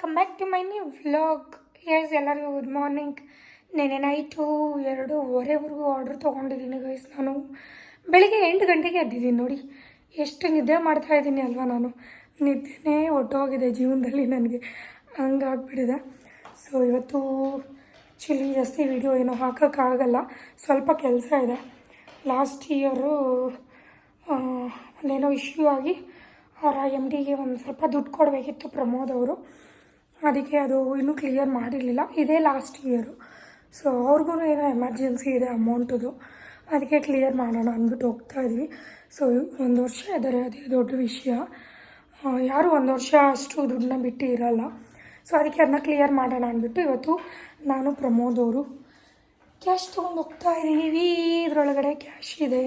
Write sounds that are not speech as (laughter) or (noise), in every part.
Welcome back to my new vlog yes ಎಲ್ಲರಿಗೂ good morning ನೆನೆ night ಎರಡೂವರೆವರೆಗೂ order ತೊಗೊಂಡಿದ್ದೀನಿ ಗೈಸ್ ನಾನು. ಬೆಳಿಗ್ಗೆ ಎಂಟು ಗಂಟೆಗೆ ಎದ್ದಿದ್ದೀನಿ ನೋಡಿ. ಎಷ್ಟು ನಿದ್ದೆ ಮಾಡ್ತಾ ಇದ್ದೀನಿ ಅಲ್ವಾ ನಾನು. ನಿದ್ದೆನೇ ಒಟ್ಟೋಗಿದೆ ಜೀವನದಲ್ಲಿ ನನಗೆ. ಹಂಗಾಗ್ಬಿಟ್ಟಿದೆ. ಸೊ ಇವತ್ತು ಚಿಲ್ಲಿ ಜಾಸ್ತಿ ವೀಡಿಯೋ ಏನೋ ಹಾಕೋಕ್ಕಾಗಲ್ಲ ಸ್ವಲ್ಪ ಕೆಲಸ ಇದೆ. ಲಾಸ್ಟ್ ಇಯರು ಒಂದೇನೋ ಇಶ್ಯೂ ಆಗಿ, ಅವರ ಎಂ ಡಿಗೆ ಒಂದು ಸ್ವಲ್ಪ ದುಡ್ಡು ಕೊಡಬೇಕಿತ್ತು ಪ್ರಮೋದ್ ಅವರು. ಅದಕ್ಕೆ ಅದು ಇನ್ನೂ ಕ್ಲಿಯರ್ ಮಾಡಿರಲಿಲ್ಲ. ಇದೇ ಲಾಸ್ಟ್ ಇಯರು ಸೊ ಅವ್ರಿಗೂ ಏನೋ ಎಮರ್ಜೆನ್ಸಿ ಇದೆ ಅಮೌಂಟದು. ಅದಕ್ಕೆ ಕ್ಲಿಯರ್ ಮಾಡೋಣ ಅಂದ್ಬಿಟ್ಟು ಹೋಗ್ತಾ ಇದ್ವಿ. ಸೊ ಒಂದು ವರ್ಷ ಇದ್ದಾರೆ ಅದೇ ದೊಡ್ಡ ವಿಷಯ. ಯಾರು ಒಂದು ವರ್ಷ ಅಷ್ಟು ದುಡ್ಡನ್ನ ಬಿಟ್ಟು ಇರಲ್ಲ. ಸೊ ಅದಕ್ಕೆ ಅದನ್ನ ಕ್ಲಿಯರ್ ಮಾಡೋಣ ಅಂದ್ಬಿಟ್ಟು ಇವತ್ತು ನಾನು ಪ್ರಮೋದ್ ಅವರು ಕ್ಯಾಶ್ ತೊಗೊಂಡು ಹೋಗ್ತಾ ಇದ್ದೀವಿ. ಇದರೊಳಗಡೆ ಕ್ಯಾಶ್ ಇದೆ.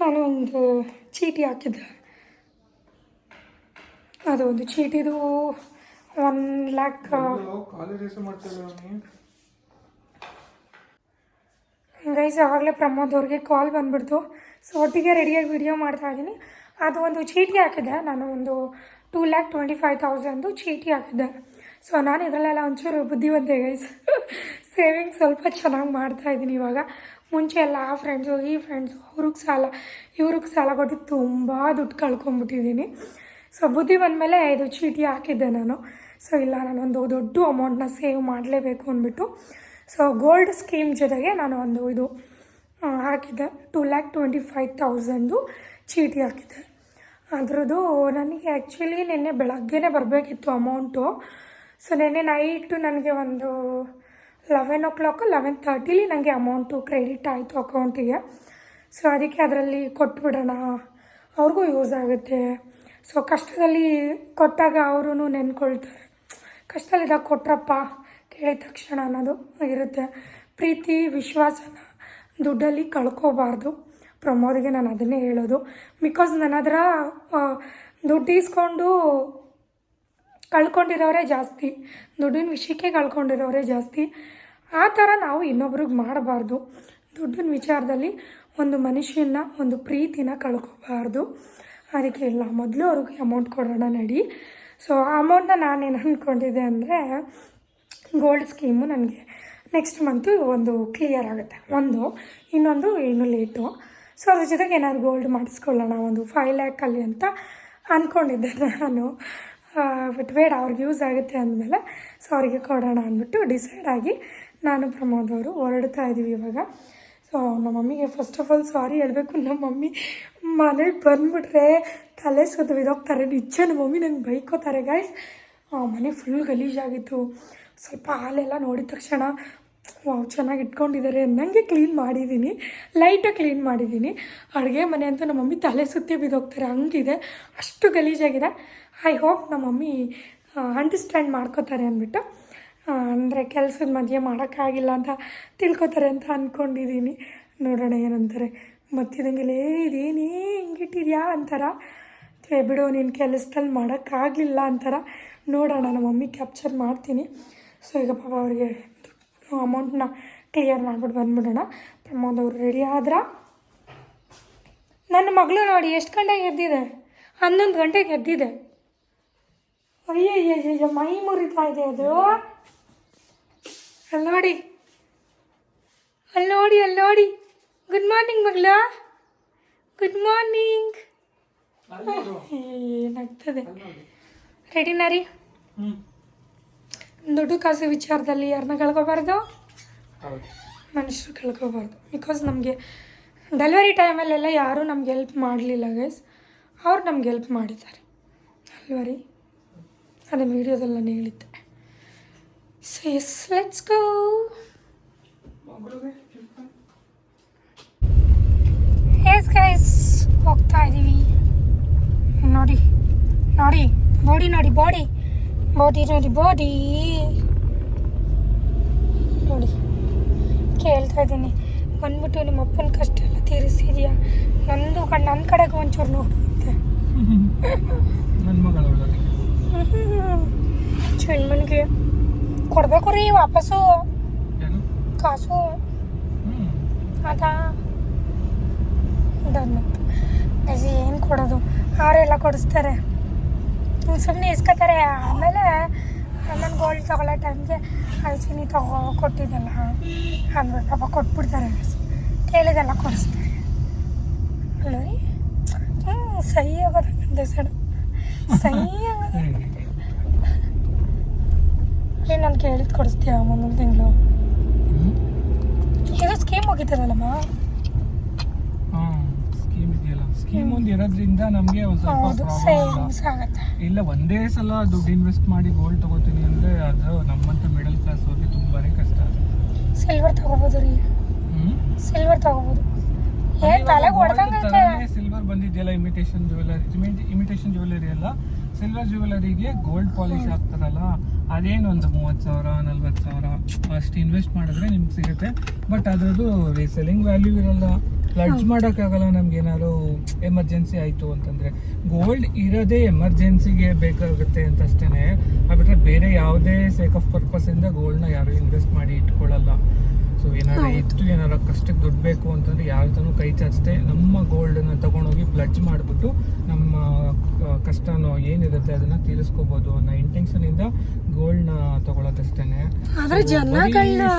ನಾನು ಒಂದು ಚೀಟಿ ಹಾಕಿದ್ದೆ. ಅದು ಒಂದು ಚೀಟಿದು ಒನ್ ಲ್ಯಾಕ್ ಗೈಸ್ ಆವಾಗಲೇ ಪ್ರಮೋದ್ ಅವ್ರಿಗೆ ಕಾಲ್ ಬಂದ್ಬಿಡ್ತು. ಸೊ ಒಟ್ಟಿಗೆ ರೆಡಿಯಾಗಿ ವಿಡಿಯೋ ಮಾಡ್ತಾ ಇದ್ದೀನಿ. ಅದು ಒಂದು ಚೀಟಿ ಹಾಕಿದ್ದೆ ನಾನು ಒಂದು two lakh twenty five thousand ಚೀಟಿ ಹಾಕಿದ್ದೆ ಸೊ ನಾನು ಇದರಲ್ಲೆಲ್ಲ ಒಂಚೂರು ಬುದ್ಧಿವಂತೆ ಗೈಸ್ ಸೇವಿಂಗ್ (laughs) ಸ್ವಲ್ಪ ಚೆನ್ನಾಗಿ ಮಾಡ್ತಾ ಇದ್ದೀನಿ ಇವಾಗ. ಮುಂಚೆ ಎಲ್ಲ ಆ ಫ್ರೆಂಡ್ಸು ಈ ಫ್ರೆಂಡ್ಸು ಅವ್ರಿಗೆ ಸಾಲ ಇವ್ರಿಗೆ ಸಾಲ ಕೊಟ್ಟು ತುಂಬ ದುಡ್ಡು ಕಳ್ಕೊಂಬಿಟ್ಟಿದ್ದೀನಿ ಸೊ ಬುದ್ಧಿ ಬಂದಮೇಲೆ ಇದು ಚೀಟಿ ಹಾಕಿದ್ದೆ ನಾನು. ಸೊ ಇಲ್ಲ, ನಾನೊಂದು ದೊಡ್ಡ ಅಮೌಂಟ್ನ ಸೇವ್ ಮಾಡಲೇಬೇಕು ಅಂದ್ಬಿಟ್ಟು. ಸೊ ಗೋಲ್ಡ್ ಸ್ಕೀಮ್ ಜೊತೆಗೆ ನಾನು ಒಂದು ಇದು ಹಾಕಿದ್ದೆ. Two lakh twenty five thousand ಚೀಟಿ ಹಾಕಿದ್ದೆ. ಅದರದ್ದು ನನಗೆ ಆ್ಯಕ್ಚುಲಿ ನಿನ್ನೆ ಬೆಳಗ್ಗೆನೇ ಬರಬೇಕಿತ್ತು ಅಮೌಂಟು ಸೊ ನಿನ್ನೆ ನೈಟು ನನಗೆ ಒಂದು ಲೆವೆನ್ ಓ ಕ್ಲಾಕು ಲೆವೆನ್ ತರ್ಟಿಲಿ ನನಗೆ ಅಮೌಂಟು ಕ್ರೆಡಿಟ್ ಆಯಿತು ಅಕೌಂಟಿಗೆ ಸೊ ಅದಕ್ಕೆ ಅದರಲ್ಲಿ ಕೊಟ್ಬಿಡೋಣ. ಅವ್ರಿಗೂ ಯೂಸ್ ಆಗುತ್ತೆ. ಸೊ ಕಷ್ಟದಲ್ಲಿ ಕೊಟ್ಟಾಗ ಅವರು ನೆನ್ಕೊಳ್ತಾರೆ. ಕಷ್ಟದಲ್ಲಿದ್ದಾಗ ಕೊಟ್ರಪ್ಪ ಕೇಳಿದ ತಕ್ಷಣ ಅನ್ನೋದು ಇರುತ್ತೆ. ಪ್ರೀತಿ, ವಿಶ್ವಾಸನ ದುಡ್ಡಲ್ಲಿ ಕಳ್ಕೋಬಾರ್ದು. ಪ್ರಮೋದಿಗೆ ನಾನು ಅದನ್ನೇ ಹೇಳೋದು. ಬಿಕಾಸ್ ನನ್ನ ಹತ್ರ ದುಡ್ಡು ಇಸ್ಕೊಂಡು ಕಳ್ಕೊಂಡಿರೋರೇ ಜಾಸ್ತಿ. ದುಡ್ಡಿನ ವಿಷಯಕ್ಕೆ ಕಳ್ಕೊಂಡಿರೋರೇ ಜಾಸ್ತಿ. ಆ ಥರ ನಾವು ಇನ್ನೊಬ್ರಿಗೆ ಮಾಡಬಾರ್ದು. ದುಡ್ಡಿನ ವಿಚಾರದಲ್ಲಿ ಒಂದು ಮನುಷ್ಯನ ಒಂದು ಪ್ರೀತಿನ ಕಳ್ಕೊಬಾರ್ದು. ಅದಕ್ಕೆ ಇಲ್ಲ. ಮೊದಲು ಅವ್ರಿಗೆ ಅಮೌಂಟ್ ಕೊಡೋಣ ನಡಿ. ಸೊ ಆ ಅಮೌಂಟ್ನ ನಾನೇನು ಅಂದ್ಕೊಂಡಿದ್ದೆ ಅಂದರೆ ಗೋಲ್ಡ್ ಸ್ಕೀಮು ನನಗೆ ನೆಕ್ಸ್ಟ್ ಮಂತು ಒಂದು ಕ್ಲಿಯರ್ ಆಗುತ್ತೆ. ಒಂದು, ಇನ್ನೊಂದು, ಇನ್ನೂ ಲೇಟು ಸೊ ಅದ್ರ ಜೊತೆಗೆ ಏನಾದ್ರು ಗೋಲ್ಡ್ ಮಾಡಿಸ್ಕೊಳ್ಳೋಣ, ಒಂದು ಫೈವ್ ಲ್ಯಾಕಲ್ಲಿ ಅಂತ ಅಂದ್ಕೊಂಡಿದ್ದೆ ನಾನು. ಬಟ್ ಬೇಡ, ಅವ್ರಿಗೆ ಯೂಸ್ ಆಗುತ್ತೆ ಅಂದಮೇಲೆ ಸೊ ಅವರಿಗೆ ಕೊಡೋಣ ಅಂದ್ಬಿಟ್ಟು ಡಿಸೈಡ್ ಆಗಿ ನಾನು ಪ್ರಮೋದ್ ಅವರು ಹೊರಡ್ತಾ ಇದ್ದೀವಿ ಇವಾಗ. ಸೊ ನಮ್ಮ ಮಮ್ಮಿಗೆ ಫಸ್ಟ್ ಆಫ್ ಆಲ್ ಸಾರಿ ಹೇಳಬೇಕು. ನಮ್ಮ ಮಮ್ಮಿ ಮನೆಗೆ ಬಂದುಬಿಟ್ರೆ ತಲೆ ಸುತ್ತ ಬಿದೋಗ್ತಾರೆ ನಿಜ ನಮ್ಮ ಮಮ್ಮಿ ನಂಗೆ ಬೈಕೋತಾರೆ ಗಾಯ್ಸ್ ಮನೆ ಫುಲ್ ಗಲೀಜಾಗಿತ್ತು. ಸ್ವಲ್ಪ ಹಾಲೆಲ್ಲ ನೋಡಿದ ತಕ್ಷಣ, ವಾವ್, ಚೆನ್ನಾಗಿ ಇಟ್ಕೊಂಡಿದ್ದಾರೆ ನನಗೆ ಕ್ಲೀನ್ ಮಾಡಿದ್ದೀನಿ ಲೈಟಾಗಿ ಕ್ಲೀನ್ ಮಾಡಿದ್ದೀನಿ ಅಡುಗೆ ಮನೆ ಅಂತ ನಮ್ಮ ಮಮ್ಮಿ ತಲೆ ಸುತ್ತಿ ಬಿದ್ದೋಗ್ತಾರೆ. ಹಂಗಿದೆ. ಅಷ್ಟು ಗಲೀಜಾಗಿದೆ. ಐ ಹೋಪ್ ನಮ್ಮ ಮಮ್ಮಿ ಅಂಡರ್ಸ್ಟ್ಯಾಂಡ್ ಮಾಡ್ಕೋತಾರೆ ಅಂದ್ಬಿಟ್ಟು. ಅಂದರೆ ಕೆಲಸದ ಮಧ್ಯೆ ಮಾಡೋಕ್ಕಾಗಿಲ್ಲ ಅಂತ ತಿಳ್ಕೊತಾರೆ ಅಂತ ಅಂದ್ಕೊಂಡಿದ್ದೀನಿ ನೋಡೋಣ ಏನಂತಾರೆ. ಮತ್ತಿದಂಗೆಲೇ ಇದೇನೇ ಹಿಂಗಿಟ್ಟಿದ್ಯಾ ಅಂತಾರ. ಅಥವಾ ಬಿಡು, ನೀನು ಕೆಲಸದಲ್ಲಿ ಮಾಡೋಕ್ಕಾಗಲಿಲ್ಲ ಅಂತಾರ. ನೋಡೋಣ, ನಮ್ಮ ಮಮ್ಮಿ ಕ್ಯಾಪ್ಚರ್ ಮಾಡ್ತೀನಿ. ಸೊ ಈಗ ಪಾಪ ಅವ್ರಿಗೆ ಅಮೌಂಟ್ನ ಕ್ಲಿಯರ್ ಮಾಡ್ಬಿಟ್ಟು ಬಂದ್ಬಿಡೋಣ. ಪ್ರಮೋದ್ ಅವರು ರೆಡಿ ಆದ್ರ? ನನ್ನ ಮಗಳು ನೋಡಿ, ಎಷ್ಟು ಗಂಟೆಗೆ ಎದ್ದಿದೆ? ಹನ್ನೊಂದು ಗಂಟೆಗೆ ಎದ್ದಿದೆ. ಅಯ್ಯಯ್ಯಯ್ಯ ಮೈ ಮುರಿತಾ ಇದೆ ಅದು. ಅಲ್ಲಿ ನೋಡಿ ಅಲ್ಲಿ ನೋಡಿ ಅಲ್ಲಿ ನೋಡಿ ಗುಡ್ ಮಾರ್ನಿಂಗ್ ಮಗಳ ಗುಡ್ ಮಾರ್ನಿಂಗ್ ಏನಾಗ್ತದೆ ರೆಡಿನಾ ರೀ ದುಡ್ಡು ಕಾಸು ವಿಚಾರದಲ್ಲಿ ಯಾರನ್ನ ಕಳ್ಕೊಬಾರ್ದು? ಮನುಷ್ಯರು ಕಳ್ಕೊಬಾರ್ದು. ಬಿಕಾಸ್ ನಮಗೆ ಡೆಲಿವರಿ ಟೈಮಲ್ಲೆಲ್ಲ ಯಾರೂ ನಮ್ಗೆ ಹೆಲ್ಪ್ ಮಾಡಲಿಲ್ಲ ಗೈಸ್ ಅವ್ರು ನಮ್ಗೆ ಹೆಲ್ಪ್ ಮಾಡಿದ್ದಾರೆ. ಅಲ್ವಾ ರೀ ಅದನ್ನು ವೀಡಿಯೋದಲ್ಲಿ ನಾನು ಹೇಳಿದ್ದೆ. So yes let's go yes guys ಹೋಗ್ತಾ ಇದ್ದೀವಿ ನೋಡಿ ನೋಡಿ ಬಾಡಿ ನೋಡಿ ಬಾಡಿ ಬಾಡಿ ನೋಡಿ ಬಾಡಿ ನೋಡಿ ಕೇಳ್ತಾ ಇದ್ದೀನಿ. ಬಂದ್ಬಿಟ್ಟು ನಿಮ್ಮ ಅಪ್ಪನ ಕಷ್ಟ ಎಲ್ಲ ತೀರಿಸಿದ್ಯಾ? ನಂದು ಕಡೆ ನನ್ನ ಕಡೆಗೆ ಒಂಚೂರು ನೋಡು ಅಂತೆ ನನ್ನ ಮಗಳು ಚೆನ್ಮನ್ಗೆ ಕೊಡಬೇಕು ರೀ ವಾಪಸ್ಸು ಕಾಸು. ಅದಾ. ಡನ್. ಏನು ಕೊಡೋದು? ಅವರೆಲ್ಲ ಕೊಡಿಸ್ತಾರೆ. ಸುಮ್ಮನೆ ಇಸ್ಕೊತಾರೆ. ಆಮೇಲೆ ನನ್ನ ಗೋಲ್ಡ್ ತಗೊಳ್ಳೋ ಟೈಮ್ಗೆ ಐಸಿನಿ ತಗೋ ಕೊಟ್ಟಿದ್ದಲ್ಲ. ಅಂದ್ಬಿಟ್ಟು ಪಾಪ ಕೊಟ್ಬಿಡ್ತಾರೆ. ಕೇಳಿದೆಲ್ಲ ಕೊಡಿಸ್ತಾರೆ. ಅಲ್ಲ ರೀ ಹ್ಞೂ ಸಹಿ ಆಗೋದು? ಸರ್ ಸಹಿ ಆಗೋದು? ರೀ ನಾನು ಕೇಳಿದ್ ಕೊಡಿಸ್ತೀಯ ಮುಂದೊಂದು ತಿಂಗಳು? ಈಗ ಸ್ಕೀಮ್ ಹೋಗಿದ್ದಾರಲ್ಲಮ್ಮ ಸ್ಕೀಮ್ ಇದೆಯಲ್ಲ. ಸ್ಕೀಮ್ ಒಂದು ಇರೋದ್ರಿಂದ ನಮಗೆ ಒಂದು ಸ್ವಲ್ಪ ಹೌದು ಪ್ರಾಬ್ಲಮ್ ಇಲ್ಲ ಸೇವಿಂಗ್ಸ್ ಆಗುತ್ತೆ ಇಲ್ಲ ಒಂದೇ ಸಲ ದುಡ್ಡು ಇನ್ವೆಸ್ಟ್ ಮಾಡಿ ಗೋಲ್ಡ್ ತಗೋತೀನಿ ಅಂದರೆ ಅದು ನಮ್ಮಂಥ ಮಿಡಲ್ ಕ್ಲಾಸ್ ಅವ್ರಿಗೆ ತುಂಬಾ ಕಷ್ಟ ಸಿಲ್ವರ್ ತಗೋಬೋದು ರೀ. ಹ್ಞೂ ಸಿಲ್ವರ್ ತಗೋಬೋದು. ಏನ್ ತಲೆಗೆ ಹೊಡೆದಂಗೈತೆ. ಸಿಲ್ವರ್ ಬಂದಿದೆಯಲ್ಲ ಇಮಿಟೇಷನ್ ಜ್ಯುವೆಲರಿ ಇಮಿಟೇಷನ್ ಜ್ಯುವೆಲರಿ ಅಲ್ಲ ಸಿಲ್ವರ್ ಜ್ಯುವೆಲರಿಗೆ ಗೋಲ್ಡ್ ಪಾಲಿಶ್ ಹಾಕ್ತಾರಲ್ಲ ಅದೇನು ಒಂದು ಮೂವತ್ತು ಸಾವಿರ ನಲ್ವತ್ತು ಸಾವಿರ ಅಷ್ಟು ಇನ್ವೆಸ್ಟ್ ಮಾಡಿದ್ರೆ ನಿಮ್ಗೆ ಸಿಗುತ್ತೆ. ಬಟ್ ಅದರದ್ದು ರೀಸೆಲಿಂಗ್ ವ್ಯಾಲ್ಯೂ ಇರಲ್ಲ. ಪ್ಲಡ್ಜ್ ಮಾಡೋಕ್ಕಾಗಲ್ಲ ನಮ್ಗೆ ಏನಾದ್ರು ಎಮರ್ಜೆನ್ಸಿ ಆಯಿತು ಅಂತಂದರೆ. ಗೋಲ್ಡ್ ಇರೋದೇ ಎಮರ್ಜೆನ್ಸಿಗೆ ಬೇಕಾಗುತ್ತೆ ಅಂತ ಅಷ್ಟೇ ಬಿಟ್ಟರೆ ಬೇರೆ ಯಾವುದೇ ಸೇಕ್ ಆಫ್ ಪರ್ಪಸಿಂದ ಗೋಲ್ಡ್ನ ಯಾರು ಇನ್ವೆಸ್ಟ್ ಮಾಡಿ ಇಟ್ಕೊಳ್ಳಲ್ಲ. ಸೊ ಏನಾರ ಇತ್ತು ಏನಾರ ಕಷ್ಟಕ್ಕೆ ದುಡ್ಡು ಬೇಕು ಅಂತಂದ್ರೆ ಯಾವ್ದನ್ನು ಕೈ ಚಾಚದೆ ನಮ್ಮ ಗೋಲ್ಡ್ ಗೋಲ್ಡನ್ನ ತಗೊಂಡೋಗಿ ಪ್ಲಡ್ಜ್ ಮಾಡಿಬಿಟ್ಟು ನಮ್ಮ ಕಷ್ಟನೋ ಏನಿರುತ್ತೆ ಅದನ್ನ ತೀರಿಸ್ಕೋಬಹುದು ಅನ್ನೋ ಇಂಟೆನ್ಷನ್ ಇಂದ ಗೋಲ್ಡ್ನ ತಗೊಳೋದಷ್ಟೇನೆ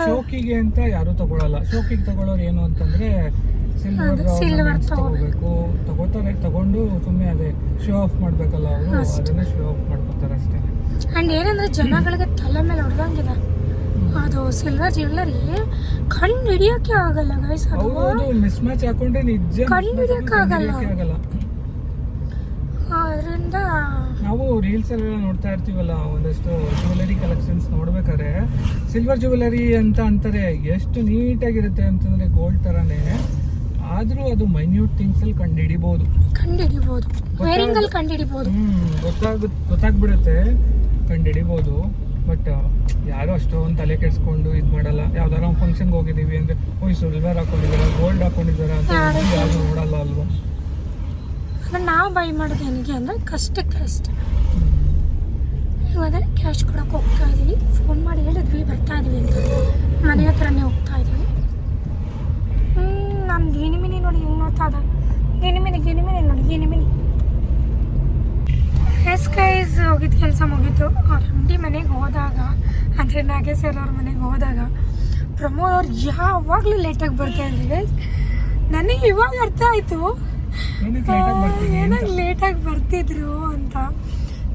ಶೋಕಿಗೆ ಅಂತ ಯಾರು ತಗೊಳಲ್ಲ. ಶೋಕಿಗೆ ತಗೊಳ್ಳೋರು ಏನು ಅಂತಂದ್ರೆ ಸಿಲ್ವರ್ ತಗೋಬೇಕು. ತಗೋತಾರೆ ತಗೊಂಡು ಸುಮ್ಮನೆ ಅದೇ ಶೋ ಆಫ್ ಮಾಡ್ಬೇಕಲ್ಲ ಅವರು ಅದನ್ನ ಶೋ ಆಫ್ ಮಾಡ್ಕೋತಾರೆ ಅಷ್ಟೇ ಅಂಡ್ ಏನಂದ್ರೆ ಜನಗಳಿಗೆ ತಲೆ ಮೇಲೆ ಹೊಡೆದಂಗಿದೆ. ಅದು ಸಿಲ್ವರ್ ಜ್ಯುವೆಲ್ಲರಿ ಕಣ್ಣು ಹಿಡಿಯೋಕೆ ಆಗಲ್ಲ ಗೈಸ್ ಅದು. ಮಿಸ್ ಮ್ಯಾಚ್ ಹಾಕೊಂಡ್ರೆ ನಿಜ ಕಣ್ಣು ಹಿಡಿಯೋಕೆ ಆಗಲ್ಲ. ಅದರಿಂದ ನಾವು ರೀಲ್ಸ್ ಎಲ್ಲ ನೋಡ್ತಾ ಇರ್ತೀವಲ್ಲ ಒಂದಷ್ಟು ಜ್ಯುವೆಲರಿ ಕಲೆಕ್ಷನ್ಸ್ ನೋಡ್ಬೇಕಾದ್ರೆ ಸಿಲ್ವರ್ ಜ್ಯುವೆಲರಿ ಅಂತ ಅಂತಾರೆ ಎಷ್ಟು ನೀಟಾಗಿರುತ್ತೆ ಅಂತಂದ್ರೆ ಗೋಲ್ಡ್ ತರಾನೇ. ಆದ್ರೂ ಅದು ಮೈನ್ಯೂಟ್ ಥಿಂಗ್ಸ್ ಅಲ್ಲಿ ಕಂಡು ಹಿಡಿಬಹುದು ಕಂಡು ವೇರಿಂಗ್ ಅಲ್ಲಿ ಕಂಡು ಹ್ಮ್ ಗೊತ್ತಾಗ ಗೊತ್ತಾಗ್ಬಿಡುತ್ತೆ ಕಂಡು ಹಿಡಿಬಹುದು ಬಟ್ ಯಾರು ಅಷ್ಟೊಂದು ತಲೆ ಕೆಡಿಸ್ಕೊಂಡು ಇದು ಮಾಡಲ್ಲ. ಯಾವ್ದಾರ ಒಂದು ಫಂಕ್ಷನ್ಗೆ ಹೋಗಿದೀವಿ ಅಂದ್ರೆ ಓಯ್ ಸಿಲ್ವರ್ ಹಾಕೊಂಡಿದಾರ ಗೋಲ್ಡ್ ಹಾಕೊಂಡಿದಾರ ಅಂತ ಯಾರು ನೋಡಲ್ಲ ಅಲ್ವಾ? ನಾವು ಬೈ ಮಾಡೋದು ಏನಿಗೆ ಅಂದ್ರೆ ಕಷ್ಟಕ್ಕೆ ಅಷ್ಟೇ. ಇವಾಗ ಕ್ಯಾಶ್ ಕೊಡೋಕೆ ಹೋಗ್ತಾ ಇದೀವಿ. ಫೋನ್ ಮಾಡಿ ಹೇಳಿದ್ವಿ ಬರ್ತಾ ಇದೀವಿ ಅಂತ. ಮನೆ ಹತ್ರನೇ ಹೋಗ್ತಾ ಇದೀವಿ. ಹ್ಮ್ ನಾನು ಗಿಣಿಮಿನಿ ನೋಡಿ ಹೆಂಗೆ ನೋಡ್ತಾ ಇದ್ದ ಗಿಣಿಮಿನಿ ಗಿಣಿಮಿನಿ ನೋಡಿ ಗಿಣಿಮಿನಿ ಎಸ್ ಕೈಸ್ ಹೋಗಿದ್ದು ಕೆಲಸ ಮುಗೀತು. ಅವ್ರ ಅಂಗಡಿ ಮನೆಗೆ ಹೋದಾಗ ಅಂದರೆ ನಾಗೇಶ್ ಸರ್ ಅವ್ರ ಮನೆಗೆ ಹೋದಾಗ ಪ್ರಮೋದ್ ಅವ್ರು ಯಾವಾಗಲೂ ಲೇಟಾಗಿ ಬರ್ತಾ ಇದ್ರಿ guys. ನನಗೆ ಇವಾಗ ಅರ್ಥ ಆಯಿತು. ಏನಾಗಿ ಲೇಟಾಗಿ ಬರ್ತಿದ್ರು ಅಂತ.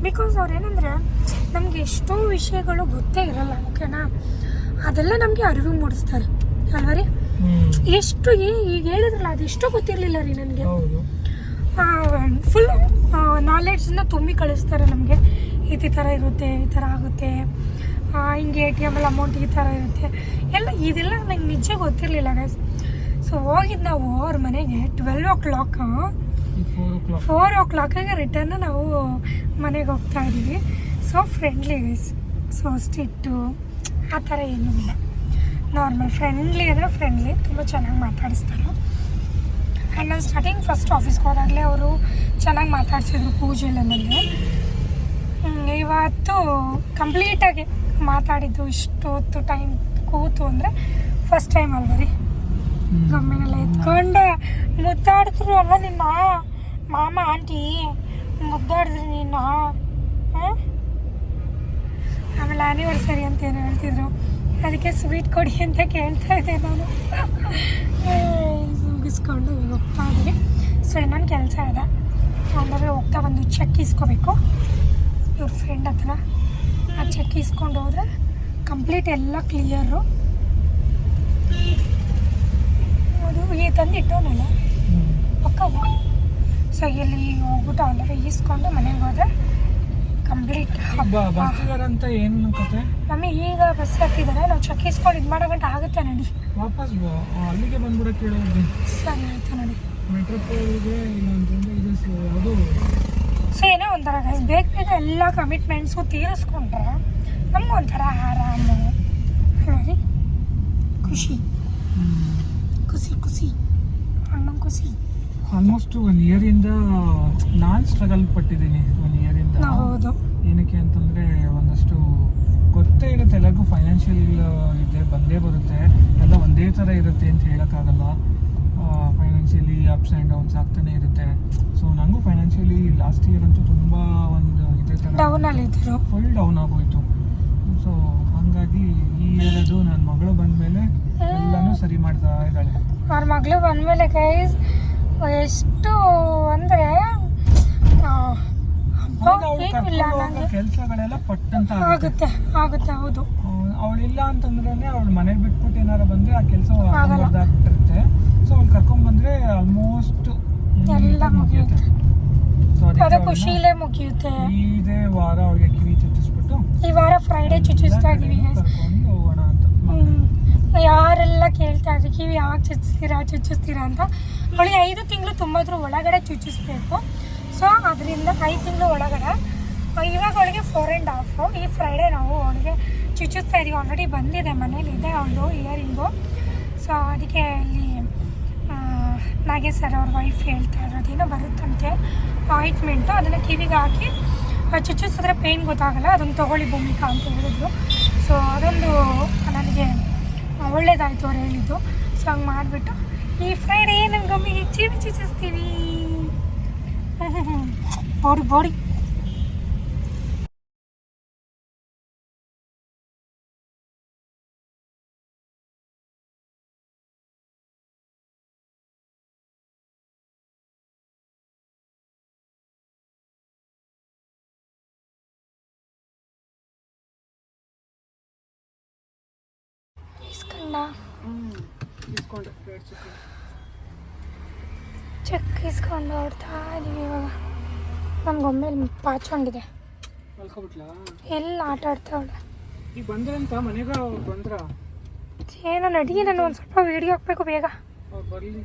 ಬಿಕಾಸ್ ಅವ್ರು ಏನಂದ್ರೆ ನಮಗೆ ಎಷ್ಟೋ ವಿಷಯಗಳು ಗೊತ್ತೇ ಇರಲ್ಲ ಓಕೆನಾ ಅದೆಲ್ಲ ನಮಗೆ ಅರಿವು ಮೂಡಿಸ್ತಾರೆ. ಅಲ್ವಾ ರೀ? ಎಷ್ಟು ಈಗ ಹೇಳಿದ್ರಲ್ಲ ಅದೆಷ್ಟೋ ಗೊತ್ತಿರಲಿಲ್ಲ ರೀ ನನಗೆ. ಫುಲ್ ನಾಲೆಡ್ಜನ್ನ ತುಂಬಿ ಕಳಿಸ್ತಾರೆ ನಮಗೆ. ಈ ಥರ ಇರುತ್ತೆ ಈ ಥರ ಆಗುತ್ತೆ. ಹಿಂಗೆ ಎ ಟಿ ಎಮಲ್ಲಿ ಅಮೌಂಟ್ ಈ ಥರ ಇರುತ್ತೆ. ಎಲ್ಲ ಇದೆಲ್ಲ ನಂಗೆ ನಿಜ ಗೊತ್ತಿರಲಿಲ್ಲ ಗೈಸ್ ಸೊ ಹೋಗಿದ್ದು ನಾವು ಅವ್ರ ಮನೆಗೆ ಟ್ವೆಲ್ವ್ ಓ ಕ್ಲಾಕ್ ಫೋರ್ ಓ ಕ್ಲಾಕಾಗೆ ಫೋರ್ ಓ ಕ್ಲಾಕಿಗೆ ರಿಟರ್ನ್ ನಾವು ಮನೆಗೆ ಹೋಗ್ತಾ ಇದ್ದೀವಿ ಸೊ ಫ್ರೆಂಡ್ಲಿ ಗೈಸ್ ಸೊ ಸ್ಟಿಟ್ಟು ಆ ಥರ ಏನೂ ಇಲ್ಲ. ನಾರ್ಮಲ್ ಫ್ರೆಂಡ್ಲಿ ಅಂದರೆ ಫ್ರೆಂಡ್ಲಿ ತುಂಬ ಚೆನ್ನಾಗಿ ಮಾತಾಡಿಸ್ತಾರೆ. ಆ್ಯಂಡ್ ನಾನು ಸ್ಟಾರ್ಟಿಂಗ್ ಫಸ್ಟ್ ಆಫೀಸ್ಗೆ ಹೋದಾಗಲೇ ಅವರು ಚೆನ್ನಾಗಿ ಮಾತಾಡ್ಸಿದ್ರು ಪೂಜೆ ನಮ್ಮಲ್ಲಿ ನನಗೆ ಇವತ್ತು ಕಂಪ್ಲೀಟಾಗಿ ಮಾತಾಡಿದ್ದು ಇಷ್ಟು ಹೊತ್ತು ಟೈಮ್ ಕೂತು ಅಂದರೆ ಫಸ್ಟ್ ಟೈಮ್ ಅಲ್ವ ರೀ? ಗಮ್ಮೆನೆಲ್ಲ ಎತ್ಕೊಂಡು ಮುದ್ದಾಡಿದ್ರು ಅಲ್ಲ ನಿನ್ನ? ಮಾಮ ಆಂಟಿ ಮುದ್ದಾಡಿದ್ರಿ ನಿನ್ನ ಹಾಂ? ಆಮೇಲೆ ಆ್ಯನಿವರ್ಸರಿ ಅಂತ ಏನು ಹೇಳ್ತಿದ್ರು. ಅದಕ್ಕೆ ಸ್ವೀಟ್ ಕೊಡಿ ಅಂತ ಕೇಳ್ತಾ ಇದ್ದೆ ನಾನು. ಮುಗಿಸ್ಕೊಂಡು ಹೋಗ್ತಾ ಇದ್ದೀವಿ. ಸೊ ಇನ್ನೊಂದು ಕೆಲಸ ಇದೆ. ಅಂದರೆ ಹೋಗ್ತಾ ಒಂದು ಚೆಕ್ ಇಸ್ಕೋಬೇಕು. ಇವ್ರ ಫ್ರೆಂಡ್ ಹತ್ರ. ಆ ಚೆಕ್ ಇಸ್ಕೊಂಡು ಹೋದ್ರೆ ಕಂಪ್ಲೀಟ್ ಎಲ್ಲ ಕ್ಲಿಯರು ಅದು ಈ ತಂದು ಇಟ್ಟೋನಲ್ಲ. ಪಕ್ಕಲ್ಲ ಸೊ ಇಲ್ಲಿ ಹೋಗ್ಬಿಟ್ಟು ಅಲ್ಲೇ ಈಸ್ಕೊಂಡು ಮನೆಗೆ ಹೋದ್ರೆ ಕಂಪ್ಲೀಟ್ ಹಬ್ಬ ಬರ್ತಿದಾರಂತ ಏನು ಕತೆ? ಮಮ್ಮಿ ಈಗ ಬಸ್ ಹತ್ತಿದ್ದಾರೆ ನಾವು ಚೆಕ್ ಇಸ್ಕೊಂಡು ಇದು ಮಾಡೋ ಗಂಟೆ ಆಗುತ್ತೆ ನಡಿ. ವಾಪಸ್ ಅಲ್ಲಿಗೆ ಬಂದ್ಬಿಡಕ್ಕೆ ಕೇಳೋದು ಸರಿ ಆಯ್ತು ನೋಡಿ. ಮೆಟ್ರೋಪೋಲ್ಗೆ ಇಲ್ಲಾಂತಂದ್ರೆ ಇದು ಸ- ಅದು ಸೊ ಏನೋ ಒಂಥರ ಗೈಸ್ ಬೇಗ ಬೇಗ ಎಲ್ಲ ಕಮಿಟ್ಮೆಂಟ್ಸು ತೀರಿಸ್ಕೊಂಡ್ರೆ ನಮ್ಗೆ ಒಂಥರ ಆರಾಮು. ರೀ ಖುಷಿ. ಖುಷಿ ಖುಷಿ. ಅಣ್ಣ ಖುಷಿ. ಆಲ್ಮೋಸ್ಟ್ ಒನ್ ಇಯರಿಂದ ನಾನು ಸ್ಟ್ರಗಲ್ ಪಟ್ಟಿದ್ದೀನಿ ಒನ್ ಇಯರಿಂದ ಹೌದು. ಏನಕ್ಕೆ ಅಂತಂದರೆ ಒಂದಷ್ಟು ಗೊತ್ತೇ ಇರುತ್ತೆ ಎಲ್ಲರಿಗೂ ಫೈನಾನ್ಷಿಯಲ್ ಇದೆ ಬಂದೇ ಬರುತ್ತೆ. ಎಲ್ಲ ಒಂದೇ ಥರ ಇರುತ್ತೆ ಅಂತ ಹೇಳೋಕ್ಕಾಗಲ್ಲ. ಫೈನಾನ್ಷಿಯಲಿ ಅಪ್ಸ್ ಆ್ಯಂಡ್ ಡೌನ್ಸ್ ಆಗ್ತಾನೆ ಇರುತ್ತೆ. ಸೊ ನನಗೂ ಫೈನಾನ್ಷಿಯಲಿ ಲಾಸ್ಟ್ ಇಯರ್ ಅಂತೂ ತುಂಬ ಒಂದು ಇದೇ ಥರ ಫುಲ್ ಡೌನ್ ಆಗೋಯ್ತು. ಸೊ ಹಾಗಾಗಿ ಈ ಇಯರ್ ಅದು ನನ್ನ ಮಗಳು ಬಂದಮೇಲೆ ಎಲ್ಲನೂ ಸರಿ ಮಾಡ್ತಾ ಇದ್ದಾಳೆ. ಅವ್ರ ಮಗಳು ಬಂದಮೇಲೆ ಗೈಸ್ ಎಷ್ಟು ಅಂದರೆ ಇಲ್ಲ ಕೆಲಸಗಳೆಲ್ಲ ಪಟ್ಟಂತ ಆಗುತ್ತೆ. ಆಗುತ್ತೆ ಹೌದು. ಅವಳಿಲ್ಲ ಅಂತಂದ್ರೆ ಅವಳು ಮನೆ ಬಿಟ್ಬಿಟ್ಟು ಏನಾರ ಬಂದ್ರೆ ಆ ಕೆಲಸ. ಆಗ್ಬಿಟ್ಟಿರುತ್ತೆ. ಸೊ ಅವ್ಳು ಕರ್ಕೊಂಡ್ ಬಂದ್ರೆ ಆಲ್ಮೋಸ್ಟ್ ಎಲ್ಲ ಮುಗಿಯುತ್ತೆ. ಅದು ಖುಷಿಲೇ ಮುಗಿಯುತ್ತೆ. ಇದೇ ವಾರ ಅವಳಿಗೆ ಕಿವಿ ಚುಚ್ಚಿಸ್ಬಿಟ್ಟು ಈ ವಾರ ಫ್ರೈಡೇ ಚುಚ್ಚಿಸ್ತಾ ಇದೀವಿ. ಯಾರೆಲ್ಲ ಕೇಳ್ತಾ ಇದ್ರು ಕಿವಿ ಯಾವಾಗ ಚುಚ್ಚಿಸ್ತೀರಾ ಚುಚ್ಚಿಸ್ತೀರಾ ಅಂತ ಅವಳಿಗೆ ಐದು ತಿಂಗಳು ತುಂಬಿದ್ರು ಒಳಗಡೆ ಚುಚ್ಚಿಸ್ಬೇಕು. ಸೊ ಅದರಿಂದ ಐದು ತಿಂಗಳು ಒಳಗಡೆ ಇವಾಗ ಅವಳಿಗೆ ಫೋರ್ ಆ್ಯಂಡ್ ಹಾಫು ಈ ಫ್ರೈಡೇ ನಾವು ಅವಳಿಗೆ ಚುಚ್ಚಿಸ್ತಾ ಇದೀವಿ. ಆಲ್ರೆಡಿ ಬಂದಿದೆ ಮನೇಲಿದೆ ಅವಳು ಇಯರಿಂಗು ಸೊ ಅದಕ್ಕೆ ಇಲ್ಲಿ ನಾಗೇಶ್ ಸರ್ ಅವ್ರ ವೈಫ್ ಹೇಳ್ತಾ ಇರೋದೇನೋ ಬರುತ್ತಂತೆ ಆಯಿಂಟ್ಮೆಂಟು ಅದನ್ನು ಕಿವಿಗೆ ಹಾಕಿ ಚುಚ್ಚಿಸಿದ್ರೆ ಪೇಯ್ನ್ ಗೊತ್ತಾಗಲ್ಲ, ಅದನ್ನು ತಗೊಳ್ಳಿ ಭೂಮಿಕಾ ಅಂತ ಹೇಳಿದ್ರು. ಸೊ ಅದೊಂದು, ನನಗೆ ಒಳ್ಳೇದಾಯಿತು ಅವ್ರು ಹೇಳಿದ್ದು. ಸೊ ಹಂಗೆ ಮಾಡಿಬಿಟ್ಟು ಈ ಫ್ರೈಡೇ ನನ್ನ ಗಮ್ಮಿಗೆ ಕಿವಿ ಚುಚ್ಚಿಸ್ತೀವಿ ಬಾಡಿ ಬಾಡಿ ಇಸ್ಕೊಂಡೆ ಚೆಕ್ ಇಸ್ಕೊಂಡು ಹೊಡ್ತಾ ಇದೀವಿ ಇವಾಗ ನಮ್ಮ ಗೊಂಬೆಲಿ ಪಾಚೊಂಡಿದೆ ಮಲ್ಕೊಬಿಟ್ಲಾ ಎಲ್ಲ ಆಟ ಆಡ್ತಾವಳೆ ಈಗ ಬಂದ್ರಂತ ಮನೆಗೆ ಬಂದ್ರ ಏನೋ ನಡಿ ನಾನು ಒಂದು ಸ್ವಲ್ಪ ವೀಡಿಯೋ ಹಾಕ್ಬೇಕು ಬೇಗ ಬರ್ಲಿ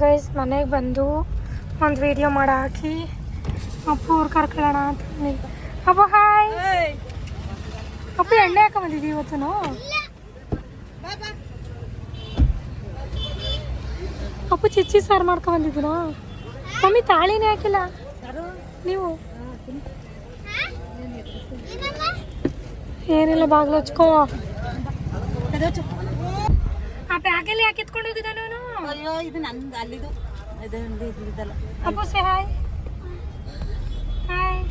ಗೈಸ್ ಮನೆಗೆ ಬಂದು ಒಂದು ವಿಡಿಯೋ ಮಾಡಿ ಹಾಕಿ ಅಪ್ಪು ಕರ್ಕೊಳ್ಳೋಣ ಅಂತ. ಅಪ್ಪ ಹಾಯ್ ಅಪ್ಪು ಎಣ್ಣೆ ಹಾಕ ಬಂದಿದ್ದೀವಿ ಇವತ್ತು ಅಪ್ಪ ಚಿಚ್ಚಿ ಸಾರು ಮಾಡ್ಕೊ ಬಂದಿದ್ದೀರಾ ಮಮ್ಮಿ ತಾಳಿನೇ ಹಾಕಿಲ್ಲ. ನೀವು? ಏನಿಲ್ಲ ಬಾಗಿಲು ಹಚ್ಕೋ. ಆ ಬ್ಯಾಗಲ್ಲಿ ಯಾಕೆ ಎತ್ಕೊಂಡು ಹೋಗಿದ್ದ ನಾನು? ಅಯ್ಯೋ ಇದು ನಂದು ಅಲ್ಲಿದು. ಇದು ಇದು ಇದಲ್ಲ. ಅಪ್ಪು ಸೇ ಹಾಯ್ ಹಾಯ್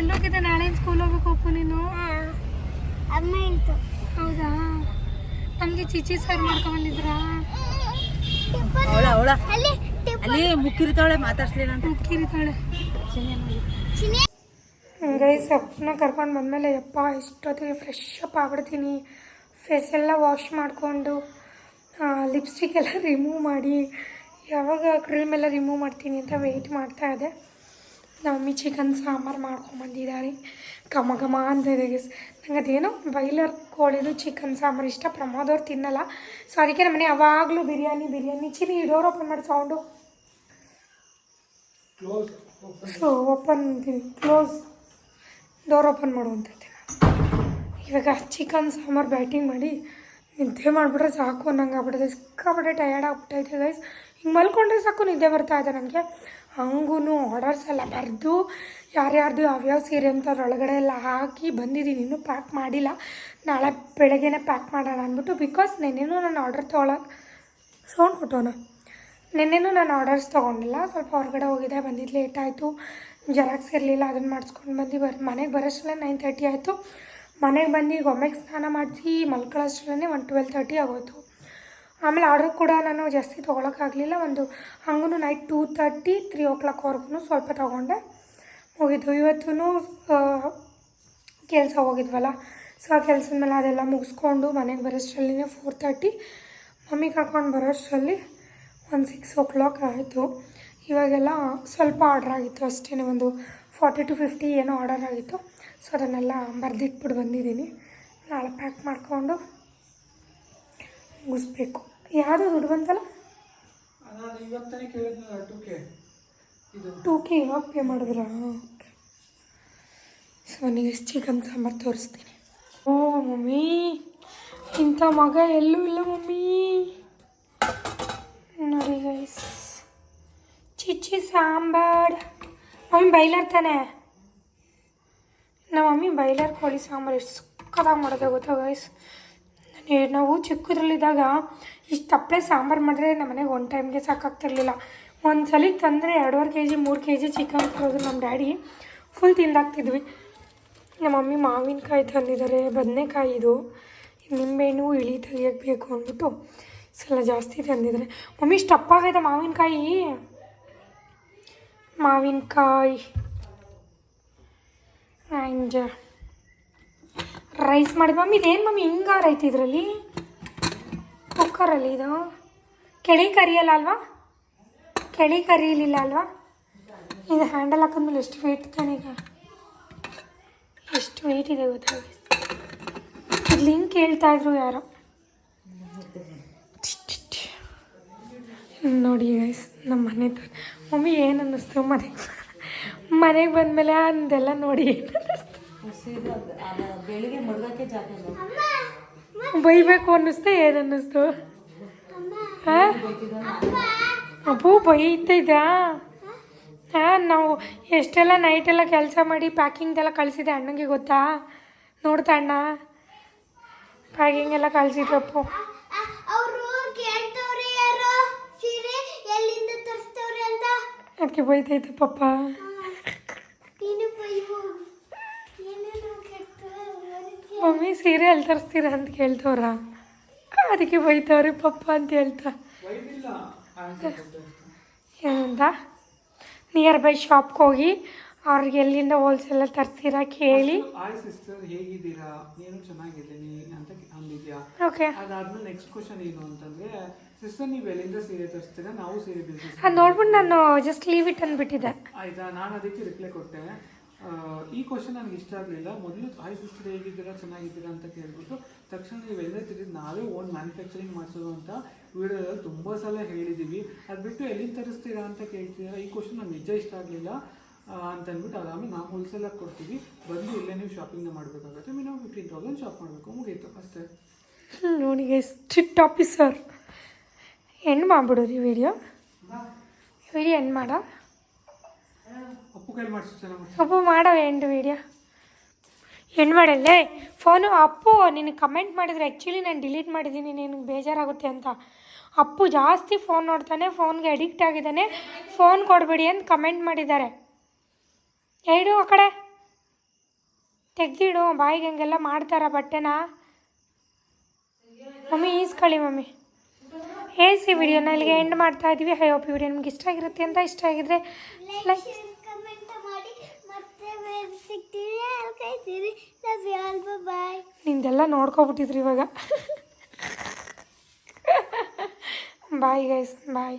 ಎಲ್ಲೋಗಿದೆ ನಾಳೆ ಸ್ಕೂಲ್ ಹೋಗ್ಬೇಕು ಅಪ್ಪ ನೀನು? ಅಮ್ಮ ಹೇಳ್ತು ಹೌದಾ? ನಮಗೆ ಚಿಚಿ ಸರ್ ಮಾಡ್ಕೊಂಬಂದಿದ್ರಾ ಅವಳ ಅವಳ. ಅಲ್ಲಿ ಮುಕ್ಕಿರ್ತಾವಳೆ ಮಾತಾಡ್ಸ್ಲಿಲ್ಲ ಅಂತ. ಚಿನಿ ಗೈಸ್ ಅಪ್ಪನ ಕರ್ಕೊಂಡು ಬಂದಮೇಲೆ ಯಪ್ಪ ಇಷ್ಟೊತ್ತಿಗೆ ಫ್ರೆಶ್ ಅಪ್ ಆಗ್ಬಿಡ್ತೀನಿ. ಫೇಸ್ ಎಲ್ಲ ವಾಶ್ ಮಾಡಿಕೊಂಡು ಲಿಪ್ಸ್ಟಿಕ್ ಎಲ್ಲ ರಿಮೂವ್ ಮಾಡಿ ಯಾವಾಗ ಕ್ರೀಮ್ ಎಲ್ಲ ರಿಮೂವ್ ಮಾಡ್ತೀನಿ ಅಂತ ವೆಯ್ಟ್ ಮಾಡ್ತಾ ಇದೆ ನಮ್ಮ ಮಮ್ಮಿ ಚಿಕನ್ ಸಾಂಬಾರು ಮಾಡ್ಕೊಂಬಂದಿದ್ದಾರೆ ಘಮ ಘಮ ಅಂತ ಇದೆ. ಗೈಸ್ ನಂಗೆ ಅದೇನೋ ಬೈಲರ್ ಕೋಳಿದು ಚಿಕನ್ ಸಾಂಬಾರು ಇಷ್ಟ. ಪ್ರಮೋದವ್ರು ತಿನ್ನಲ್ಲ. ಸೊ ಅದಕ್ಕೆ ನಮ್ಮನೆ ಯಾವಾಗಲೂ ಬಿರಿಯಾನಿ ಬಿರಿಯಾನಿ ಚಿನಿ ಡೋರ್ ಓಪನ್ ಮಾಡಿ sound so open close door open ಮಾಡುವಂಥದ್ದು ಇವಾಗ ಚಿಕನ್ ಸಾಂಬಾರು ಬ್ಯಾಟಿಂಗ್ ಮಾಡಿ ನಿದ್ದೆ ಮಾಡಿಬಿಟ್ರೆ ಸಾಕು ಅನ್ನಂಗೆ ಆಗ್ಬಿಟ್ಟಿದೆ ಸಿಕ್ಕಾಬಿಟ್ಟೆ ಟಯರ್ಡ್ ಆಗ್ಬಿಟ್ಟೈತೆ ಗೈಸ್ ಹಿಂಗೆ ಮಲ್ಕೊಂಡ್ರೆ ಸಾಕು ನಿದ್ದೆ ಬರ್ತಾ ಇದೆ ನನಗೆ. ಹಂಗೂ ಆರ್ಡರ್ಸ್ ಎಲ್ಲ ಬರೆದು ಯಾರ್ಯಾರ್ದು ಯಾವ್ಯಾವ ಸೀರೆ ಅಂತ ಅದರೊಳಗಡೆ ಎಲ್ಲ ಹಾಕಿ ಬಂದಿದ್ದೀನಿ. ಇನ್ನೂ ಪ್ಯಾಕ್ ಮಾಡಿಲ್ಲ. ನಾಳೆ ಬೆಳಗ್ಗೆನೇ ಪ್ಯಾಕ್ ಮಾಡೋಣ ಅಂದ್ಬಿಟ್ಟು ಬಿಕಾಸ್ ನೆನ್ನೆನೂ ನಾನು ಆರ್ಡರ್ ತೊಗೊಳಕ್ಕೆ ಸೌಂಡ್ ಕೊಟ್ಟೋಣ ನಿನ್ನೆನೂ ನಾನು ಆರ್ಡರ್ಸ್ ತೊಗೊಂಡಿಲ್ಲ. ಸ್ವಲ್ಪ ಹೊರಗಡೆ ಹೋಗಿದ್ದೆ, ಬಂದಿದ್ದು ಲೇಟ್ ಆಯಿತು. ಜೆರಾಕ್ಸ್ ಇರಲಿಲ್ಲ ಅದನ್ನು ಮಾಡಿಸ್ಕೊಂಡು ಬಂದು ಬರ್, ಮನೆಗೆ ಬರೋಷ್ಟರಲ್ಲೇ ನೈನ್ ತರ್ಟಿ ಆಯಿತು. ಮನೆಗೆ ಬಂದು ಗೊಂಬೆಗೆ ಸ್ನಾನ ಮಾಡಿಸಿ ಮಲ್ಕೊಳ್ಳೋಷ್ಟರಲ್ಲೇ ಒನ್ ಟ್ವೆಲ್ ತರ್ಟಿ ಆಗೋಯ್ತು. ಆಮೇಲೆ ಆರ್ಡರ್ ಕೂಡ ನಾನು ಜಾಸ್ತಿ ತೊಗೊಳಕ್ಕಾಗಲಿಲ್ಲ. ಒಂದು ಹಂಗೂ ನೈಟ್ ಟೂ ತರ್ಟಿ ತ್ರೀ ಓ ಕ್ಲಾಕ್ವರೆಗೂ ಸ್ವಲ್ಪ ತೊಗೊಂಡೆ. ಹೋಗಿದ್ದು ಇವತ್ತೂ ಕೆಲಸ ಹೋಗಿದ್ವಲ್ಲ. ಸೊ ಆ ಕೆಲಸದ ಮೇಲೆ ಅದೆಲ್ಲ ಮುಗಿಸ್ಕೊಂಡು ಮನೆಗೆ ಬರೋಷ್ಟರಲ್ಲಿ ಫೋರ್ ತರ್ಟಿ ಮಮ್ಮಿ ಕರ್ಕೊಂಡು ಬರೋಷ್ಟರಲ್ಲಿ ಒಂದು ಸಿಕ್ಸ್ ಓ ಕ್ಲಾಕ್ ಆಯಿತು. ಇವಾಗೆಲ್ಲ ಸ್ವಲ್ಪ ಆರ್ಡ್ರ್ ಆಗಿತ್ತು ಅಷ್ಟೇ ಒಂದು ಫಾರ್ಟಿ ಟು ಫಿಫ್ಟಿ ಏನೋ ಆರ್ಡರ್ ಆಗಿತ್ತು. ಸೊ ಅದನ್ನೆಲ್ಲ ಬರೆದಿಟ್ಬಿಟ್ಟು ಬಂದಿದ್ದೀನಿ. ನಾಳೆ ಪ್ಯಾಕ್ ಮಾಡಿಕೊಂಡು ಮುಗಿಸ್ಬೇಕು. ಯಾವುದು ದುಡ್ಡು ಬಂತಲ್ಲ? ನಾನು ಇವತ್ತನೇ ಕೇಳಿದ್ನಲ್ಲ ಟೂಕೆ ಇದು. ಟೂ ಕೆ ಇವಾಗ ಪೇ ಮಾಡಿದ್ರಾ? ಸೊ ನನಗೆ ಚಿಕನ್ ಸಾಂಬಾರು ತೋರಿಸ್ತೀನಿ. ಓ ಮಮ್ಮಿ ಇಂಥ ಮಗ ಎಲ್ಲೂ ಇಲ್ಲ ಮಮ್ಮಿ. ನೋಡಿ ಗೈಸ್ ಚಿಚ್ಚಿ ಸಾಂಬಾರ್. ಮಮ್ಮಿ ಬೈಲರ್ ತಾನೆ? ನಮ್ಮ ಮಮ್ಮಿ ಬೈಲರ್ ಕೋಳಿ ಸಾಂಬಾರು ಎಷ್ಟು ಸುಕ್ಕದಾಗ ಮಾಡಿದೆ ಗೊತ್ತಾ ಗೈಸ್ ನಾವು ಚಿಕ್ಕದ್ರಲ್ಲಿದ್ದಾಗ ಇಷ್ಟು ತಪ್ಪಲೆ ಸಾಂಬಾರು ಮಾಡಿದ್ರೆ ನಮ್ಮ ಮನೆಗೆ ಒನ್ ಟೈಮ್ಗೆ ಸಾಕಾಗ್ತಿರ್ಲಿಲ್ಲ. ಒಂದು ಸಲ ತಂದರೆ ಎರಡೂವರೆ ಕೆ ಜಿ ಮೂರು ಕೆ ಜಿ ಚಿಕನ್ ತರೋದು ನಮ್ಮ ಡ್ಯಾಡಿ. ಫುಲ್ ತಿಂದಾಕ್ತಿದ್ವಿ. ನಮ್ಮ ಮಮ್ಮಿ ಮಾವಿನಕಾಯಿ ತಂದಿದ್ದಾರೆ ಬದನೆಕಾಯಿ ಇದು. ನಿಂಬೆಹಣ್ಣು, ಇಳಿ ತೆಗಿಯೋಕ್ಕೆ ಬೇಕು ಅಂದ್ಬಿಟ್ಟು ಸಲ ಜಾಸ್ತಿ ತಂದಿದ್ದಾರೆ ಮಮ್ಮಿ ಆಗೈತೆ ಮಾವಿನಕಾಯಿ. ಮಾವಿನಕಾಯಿ, ಆ್ಯಂಡ್ ರೈಸ್ ಮಾಡಿದ ಮಮ್ಮಿ, ಇದೇನು ಮಮ್ಮಿ ಹಿಂಗಾರ ಐತಿ ಇದರಲ್ಲಿ? ಕುಕ್ಕರಲ್ಲಿ ಇದು. ಕೆಳಿ ಕರಿಯಲ್ಲ ಅಲ್ವಾ? ಕೆಳಿ ಕರಿಯಲಿಲ್ಲ ಅಲ್ವಾ? ಇದು ಹ್ಯಾಂಡಲ್ ಹಾಕಿದ್ಮೇಲೆ ಎಷ್ಟು ವೆಯ್ಟ್ ತಾನೀಗ ಎಷ್ಟು ವೆಯ್ಟ್ ಇದೆ ಗೊತ್ತಾಗ ಇದು ಲಿಂಕ್ ಹೇಳ್ತಾ ಇದ್ರು ಯಾರೋ. ನೋಡಿ ಗೈಸ್ ನಮ್ಮ ಮನೆ ಮಮ್ಮಿ ಏನು ಅನ್ನಿಸ್ತು ಮನೆಗೆ ಮನೆಗೆ ಬಂದಮೇಲೆ ಅಂದೆಲ್ಲ ನೋಡಿ ಏನು ಅನ್ನಿಸ್ತು ಬೆಳಿಗ್ಗೆ ಮಡ್ಗಕ್ಕೆ ಜಾಗ ಇಲ್ಲ ಬೈಬೇಕು ಅನ್ನಿಸ್ತಾ ಏನು ಅನ್ನಿಸ್ತು? ಹಾಂ? ಅಪ್ಪು ಬೈತಿದ್ದ ಹಾಂ ನಾವು ಎಷ್ಟೆಲ್ಲ ನೈಟೆಲ್ಲ ಕೆಲಸ ಮಾಡಿ ಪ್ಯಾಕಿಂಗ್ದೆಲ್ಲ ಕಳಿಸಿದೆ ಅಣ್ಣಂಗೆ ಗೊತ್ತಾ? ನೋಡ್ತಾ ಅಣ್ಣ? ಪ್ಯಾಕಿಂಗ್ ಎಲ್ಲ ಕಳಿಸಿದ್ರಪ್ಪು ಅವರು ಕೇಳ್ತವ್ರೆ ಯಾರೋ? ಸೀರೆ ಎಲ್ಲಿಂದ ತರಿಸ್ತವ್ರೆ ಅಂತ? ಅದಕ್ಕೆ ಬೈತೈತೆ ಪಪ್ಪ ಮಮ್ಮಿ ಸೀರೆ ಎಲ್ಲಿ ತರಿಸ್ತೀರ ಅಂತ ಕೇಳ್ತವ್ರ ಅದಕ್ಕೆ ಬೈತವ್ರಿ ಪಪ್ಪ ಅಂತ ಹೇಳ್ತಾ. ಏನಂತ ನಿಯರ್ ಬೈ ಶಾಪ್ಗೆ ಹೋಗಿ ಅವ್ರಿಗೆ ಎಲ್ಲಿಂದ ಹೋಲ್ಸೇಲಲ್ಲಿ ತರಿಸ್ತೀರಾ ಕೇಳಿ. ಹಾಯ್ ಸಿಸ್ಟರ್ ಹೇಗಿದ್ದೀರಾ? ನೀನು ಚೆನ್ನಾಗಿದ್ದೀನಿ. ಅಂತ ಅಂದಿದ್ಯಾ? ಓಕೆ ಅದಾದ್ಮೇಲೆ ನೆಕ್ಸ್ಟ್ ಕ್ವಶನ್ ಏನು ಅಂತಂದ್ರೆ ಸಿಸ್ಟರ್ ನೀವು ಎಲ್ಲಿಂದ ಸೀರೆ ತರಿಸ್ತೀರಾ? ನಾವು ಸೀರೆ ಬಿಸ್ನೆಸ್ ಅದು ನೋಡ್ಬಿಟ್ಟು ನಾನು ಜಸ್ಟ್ ಲೀವ್ ಇಟ್ ಅಂದ್ಬಿಟ್ಟಿದ್ದೆ. ಆಯ್ತಾ? ನಾನು ಅದಕ್ಕೆ ರಿಪ್ಲೈ ಕೊಟ್ಟೆ. ಈ ಕ್ವಶನ್ ನನಗೆ ಇಷ್ಟ ಆಗಲಿಲ್ಲ. ಮೊದಲು ಹಾಯ್ ಸಿಸ್ಟರ್ ಹೇಗಿದ್ದೀರಾ, ಚೆನ್ನಾಗಿದ್ದೀರಾ ಅಂತ ಕೇಳ್ಬಿಟ್ಟು ತಕ್ಷಣ ನೀವು ತಿಳಿದು ನಾವೇ ಓನ್ ಮ್ಯಾನುಫ್ಯಾಕ್ಚರಿಂಗ್ ಮಾಡಿಸೋದು ಅಂತ ವಿಡಿಯೋದಲ್ಲಿ ತುಂಬ ಸಲ ಹೇಳಿದ್ದೀವಿ ಅದು ಬಿಟ್ಟು ಎಲ್ಲಿಂದ ತರಿಸ್ತೀರಾ ಅಂತ ಕೇಳ್ತೀರಾ? ಈ ಕ್ವಶನ್ ನನಗೆ ನಿಜ ಇಷ್ಟ ಆಗಲಿಲ್ಲ. ಅಂತ ಅಂದ್ಬಿಟ್ಟು ಆರಾಮಾಗಿ ನಾವು ಹೋಲ್ಸೇಲಾಗಿ ಕೊಡ್ತೀವಿ. ಬಂದು ಇಲ್ಲೇ ನೀವು ಶಾಪಿಂಗ್ನ ಮಾಡಬೇಕಾಗುತ್ತೆ. ಮಿನಿಮಮ್ ಫಿಫ್ಟೀನ್ ತೌಸಂಡ್ ಶಾಪ್ ಮಾಡಬೇಕು. ಮುಗೀತು. ಅಷ್ಟೇ. ನೋಡಿ ಸ್ಟ್ರಿಕ್ಟ್ ಆಫೀಸರ್ ಎಂಡ್ ಮಾಡಿಬಿಡೋರಿ ವಿಡಿಯೋ ವಿಡಿಯೋ ಎಂಡ್ ಮಾಡ. ಅಪ್ಪು ಮಾಡೋ ಎಂಡ್ ವಿಡಿಯೋ ಎಂಡ್ ಮಾಡಲ್ಲೇ ಫೋನು ಅಪ್ಪು ನಿನಗೆ ಕಮೆಂಟ್ ಮಾಡಿದ್ರೆ ಆ್ಯಕ್ಚುಲಿ ನಾನು ಡಿಲೀಟ್ ಮಾಡಿದ್ದೀನಿ, ನಿನಗೆ ಬೇಜಾರಾಗುತ್ತೆ ಅಂತ. ಅಪ್ಪು ಜಾಸ್ತಿ ಫೋನ್ ನೋಡ್ತಾನೆ ಫೋನ್ಗೆ ಅಡಿಕ್ಟ್ ಆಗಿದ್ದಾನೆ ಫೋನ್ ಕೊಡಬೇಡಿ ಅಂತ ಕಮೆಂಟ್ ಮಾಡಿದ್ದಾರೆ. ಇಡು ಆ ಕಡೆ. ತೆಗ್ದಿಡು, ಬಾಯಿಗೆ ಹಂಗೆಲ್ಲ ಮಾಡ್ತಾರ ಬಟ್ಟೆನ. Mummy, ಈಸ್ಕೊಳ್ಳಿ mummy. ಏಸಿ ವಿಡಿಯೋನ ಇಲ್ಲಿಗೆ ಎಂಡ್ ಮಾಡ್ತಾ ಇದ್ದೀವಿ ಹೈ ಹೋಪ್ ವಿಡಿಯೋ ನಿಮ್ಗೆ ಇಷ್ಟ ಆಗಿರುತ್ತೆ ಅಂತ ಇಷ್ಟ ಆಗಿದ್ರೆ ಲೈಕ್ ಕಮೆಂಟ್ ಮಾಡಿ ಮತ್ತೆ ಬೇರೆ ಸಿಗ್ತೀವಿ ಹೇಳ್ಕೈತೀರಿ ಲವ್ ಯು ಆಲ್ ಬಾಯ್ ನಿಂದೆಲ್ಲ ನೋಡ್ಕೊಬಿಟ್ಟಿದ್ರಿ ಇವಾಗ. Bye guys bye